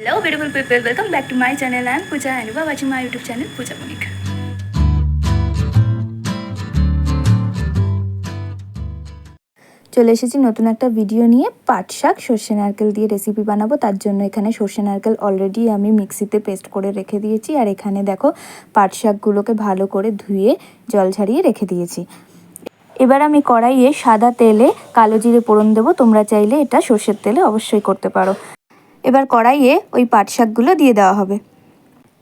Hello beautiful people, welcome back to my channel. I am Pooja and you are watching my YouTube channel Pooja Monik. চলে এসেছি নতুন একটা video নিয়ে। পাট শাক সর্ষে নারকেল দিয়ে রেসিপি বানাবো। তার জন্য এখানে সর্ষে নারকেল অলরেডি আমি মিক্সিতে পেস্ট করে রেখে দিয়েছি। আর এখানে দেখো পাট শাকগুলোকে ভালো করে ধুয়ে জল ছাড়িয়ে রেখে দিয়েছি। এবার আমি কড়াইয়ে সাদা তেলে কালো জিরে পোড়ন দেবো। তোমরা চাইলে এটা সর্ষের তেলে অবশ্যই করতে পারো। এবার কড়াইয়ে ওই পাট শাকগুলো দিয়ে দেওয়া হবে।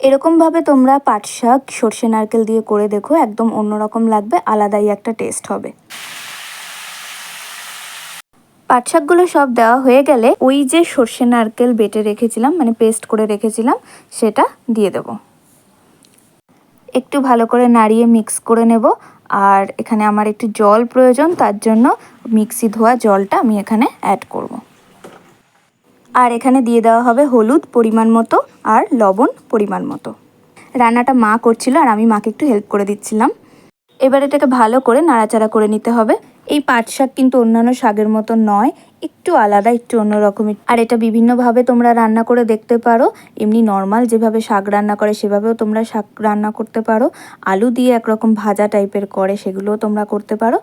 এরকমভাবে তোমরা পাট শাক সর্ষে নারকেল দিয়ে করে দেখো, একদম অন্যরকম লাগবে, আলাদাই একটা টেস্ট হবে। পাট শাকগুলো সব দেওয়া হয়ে গেলে ওই যে সর্ষে নারকেল বেটে রেখেছিলাম মানে পেস্ট করে রেখেছিলাম, সেটা দিয়ে দেব। একটু ভালো করে নাড়িয়ে মিক্স করে নেব, আর এখানে আমার একটু জল প্রয়োজন, তার জন্য মিক্সি ধোয়া জলটা আমি এখানে অ্যাড করব। আর এখানে দিয়ে দেওয়া হবে হলুদ পরিমাণ মতো আর লবণ পরিমাণ মতো। রান্নাটা মা করছিল আর আমি মাকে একটু হেল্প করে দিচ্ছিলাম। এবার এটাকে ভালো করে নাড়াচাড়া করে নিতে হবে। এই পাট শাক কিন্তু অন্যান্য শাকের মতো নয়, একটু আলাদা, একটু অন্যরকমের আর এটা বিভিন্নভাবে তোমরা রান্না করে দেখতে পারো। এমনি নর্মাল যেভাবে শাক রান্না করে সেভাবেও তোমরা শাক রান্না করতে পারো। আলু দিয়ে একরকম ভাজা টাইপের করে সেগুলোও তোমরা করতে পারো।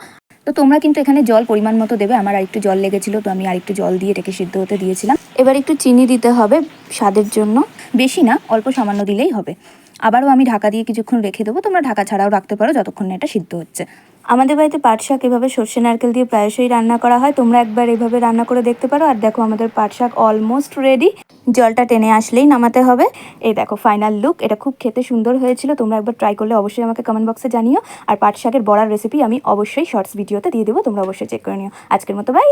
তো তোমরা কিন্তু এখানে জল পরিমাণ মতো দেবে। আমার আরেকটু জল লেগেছিল, তো আমি আরেকটু জল দিয়ে এটাকে সিদ্ধ হতে দিয়েছিলাম। এবার একটু চিনি দিতে হবে স্বাদের জন্য। বেশি না, অল্প সামান্য দিলেই হবে। আবারও আমি ঢাকা দিয়ে কিছুক্ষণ রেখে দেবো। তোমরা ঢাকা ছাড়াও রাখতে পারো যতক্ষণ না এটা সিদ্ধ হচ্ছে। আমাদের বাড়িতে পাট শাক এভাবে সর্ষে, নারকেল দিয়ে প্রায়শই রান্না করা হয়। তোমরা একবার এভাবে রান্না করে দেখতে পারো। আর দেখো আমাদের পাট শাক অলমোস্ট রেডি জলটা টেনে আসলেই নামাতে হবে। এই দেখো ফাইনাল লুক এটা খুব খেতে সুন্দর হয়েছিল। তোমরা একবার ট্রাই করলে অবশ্যই আমাকে কমেন্ট বক্সে জানিও। আর পাট শাকের বড়ার রেসিপি আমি অবশ্যই শর্টস ভিডিওতে দিয়ে দেবো, তোমরা অবশ্যই চেক করে নিও। আজকের মতো বাই